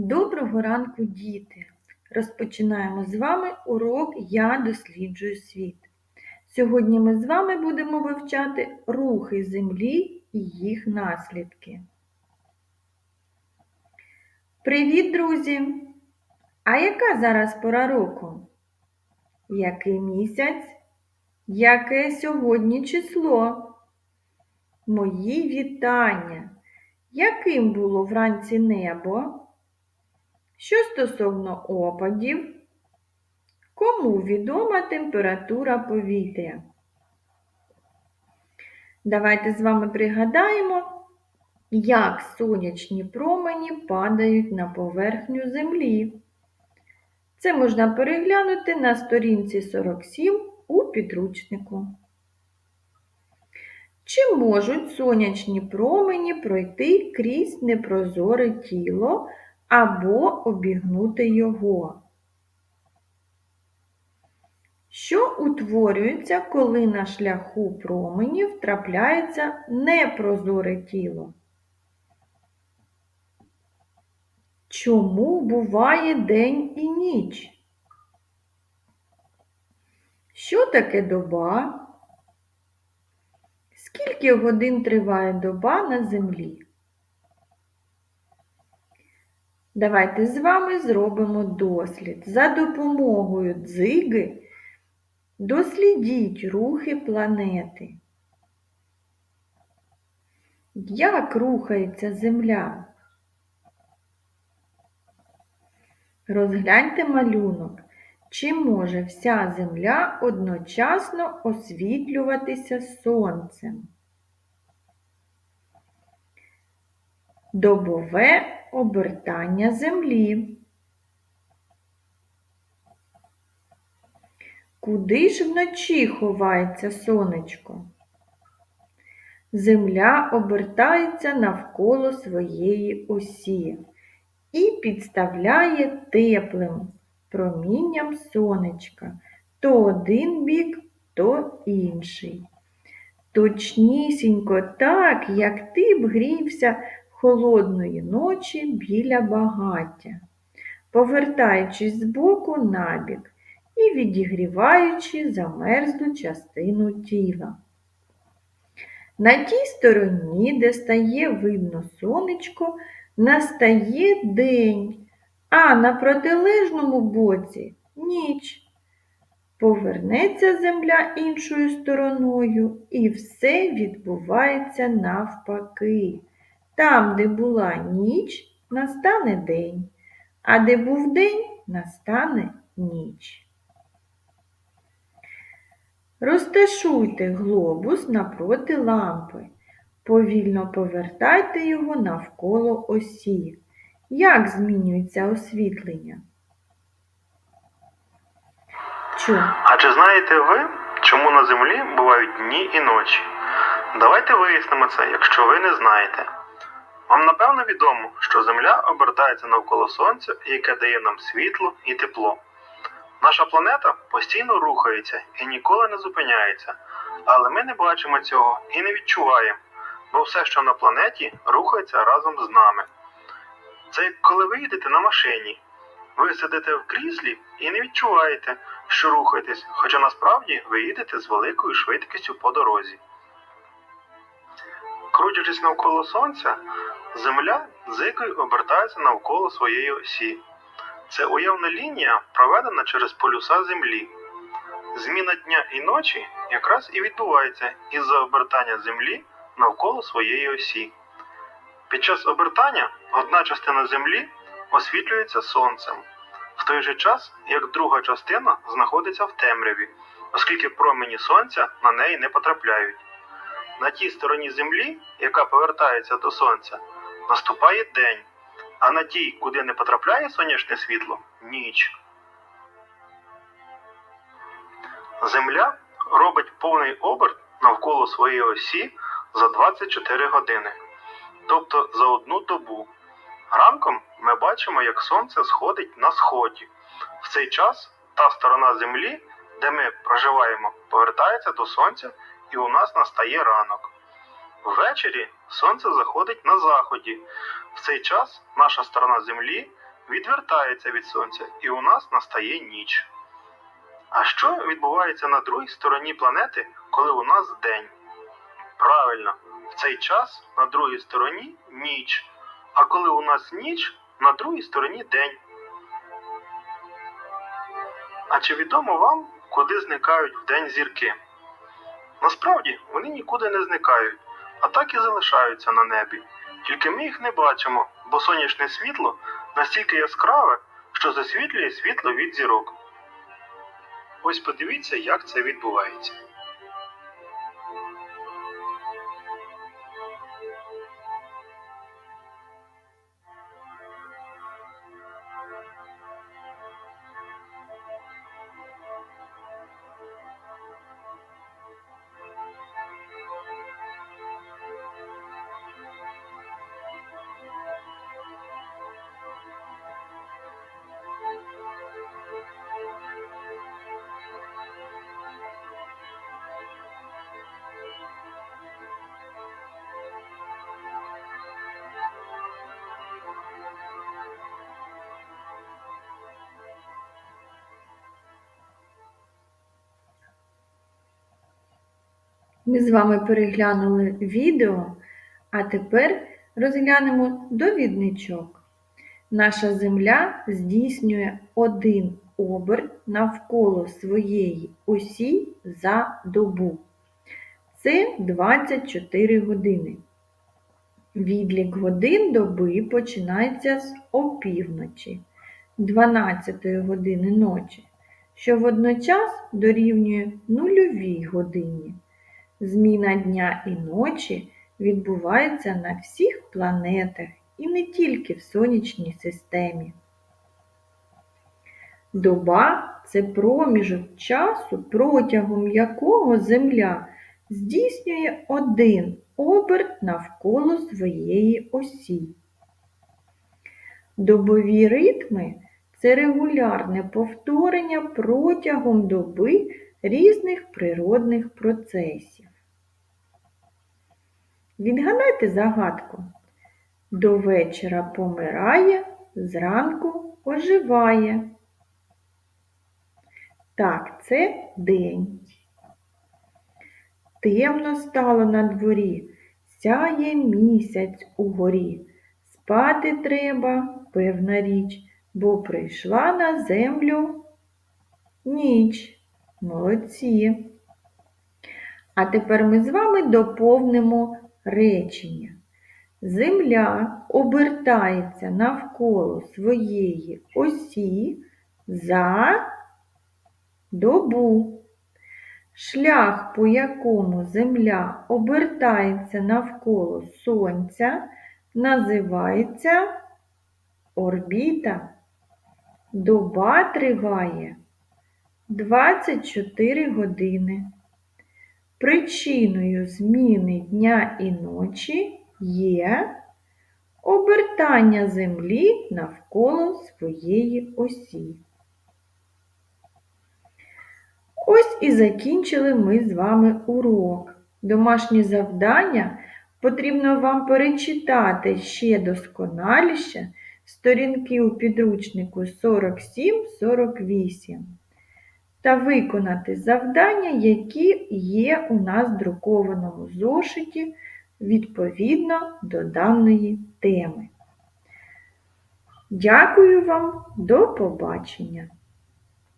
Доброго ранку, діти! Розпочинаємо з вами урок Я досліджую світ. Сьогодні ми з вами будемо вивчати рухи Землі і їх наслідки. Привіт, друзі! А яка зараз пора року? Який місяць? Яке сьогодні число? Мої вітання! Яким було вранці небо? Що стосовно опадів, кому відома температура повітря? Давайте з вами пригадаємо, як сонячні промені падають на поверхню Землі. Це можна переглянути на сторінці 47 у підручнику. Чи можуть сонячні промені пройти крізь непрозоре тіло або обігнути його? Що утворюється, коли на шляху променів трапляється непрозоре тіло? Чому буває день і ніч? Що таке доба? Скільки годин триває доба на землі? Давайте з вами зробимо дослід. За допомогою дзиги дослідіть рухи планети. Як рухається Земля? Розгляньте малюнок. Чи може вся Земля одночасно освітлюватися сонцем? Добове обертання Землі. Куди ж вночі ховається сонечко? Земля обертається навколо своєї осі і підставляє теплим промінням сонечка то один бік, то інший. Точнісінько так, як ти б грівся холодної ночі біля багаття, повертаючись з боку набік і відігріваючи замерзлу частину тіла. На тій стороні, де стає видно сонечко, настає день, а на протилежному боці ніч. Повернеться земля іншою стороною, і все відбувається навпаки. Там, де була ніч, настане день, а де був день, настане ніч. Розташуйте глобус напроти лампи. Повільно повертайте його навколо осі. Як змінюється освітлення? Чому? А чи знаєте ви, чому на землі бувають дні і ночі? Давайте вияснимо це, якщо ви не знаєте. Вам напевно відомо, що Земля обертається навколо Сонця, яке дає нам світло і тепло. Наша планета постійно рухається і ніколи не зупиняється, але ми не бачимо цього і не відчуваємо, бо все, що на планеті, рухається разом з нами. Це як коли ви їдете на машині. Ви сидите в кріслі і не відчуваєте, що рухаєтесь, хоча насправді ви їдете з великою швидкістю по дорозі. Крутячись навколо Сонця, Земля дзикою обертається навколо своєї осі. Це уявна лінія, проведена через полюса Землі. Зміна дня і ночі якраз і відбувається із-за обертання Землі навколо своєї осі. Під час обертання одна частина Землі освітлюється сонцем, в той же час, як друга частина знаходиться в темряві, оскільки промені сонця на неї не потрапляють. На тій стороні Землі, яка повертається до сонця, наступає день, а на тій, куди не потрапляє сонячне світло ніч. Земля робить повний оберт навколо своєї осі за 24 години, тобто за одну добу. Ранком ми бачимо, як сонце сходить на сході. В цей час та сторона Землі, де ми проживаємо, повертається до сонця і у нас настає ранок. Ввечері сонце заходить на заході. В цей час наша сторона Землі відвертається від сонця, і у нас настає ніч. А що відбувається на другій стороні планети, коли у нас день? Правильно, в цей час на другій стороні ніч, а коли у нас ніч, на другій стороні день. А чи відомо вам, куди зникають вдень зірки? Насправді вони нікуди не зникають, а так і залишаються на небі. Тільки ми їх не бачимо, бо сонячне світло настільки яскраве, що засвітлює світло від зірок. Ось подивіться, як це відбувається. Ми з вами переглянули відео, а тепер розглянемо довідничок. Наша Земля здійснює один оберт навколо своєї осі за добу. Це 24 години. Відлік годин доби починається з опівночі 12 години ночі, що водночас дорівнює нульовій годині. Зміна дня і ночі відбувається на всіх планетах і не тільки в сонячній системі. Доба це проміжок часу, протягом якого Земля здійснює один оберт навколо своєї осі. Добові ритми це регулярне повторення протягом доби різних природних процесів. Відгадайте загадку. До вечора помирає, зранку оживає. Так, це день. Темно стало на дворі, сяє місяць угорі. Спати треба, певна річ, бо прийшла на землю ніч. Молодці. А тепер ми з вами доповнимо речення. Земля обертається навколо своєї осі за добу. Шлях, по якому Земля обертається навколо Сонця, називається орбіта. Доба триває 24 години. Причиною зміни дня і ночі є обертання Землі навколо своєї осі. Ось і закінчили ми з вами урок. Домашнє завдання потрібно вам перечитати ще досконаліше сторінки у підручнику 47-48 та виконати завдання, які є у нас в друкованому зошиті відповідно до даної теми. Дякую вам, до побачення!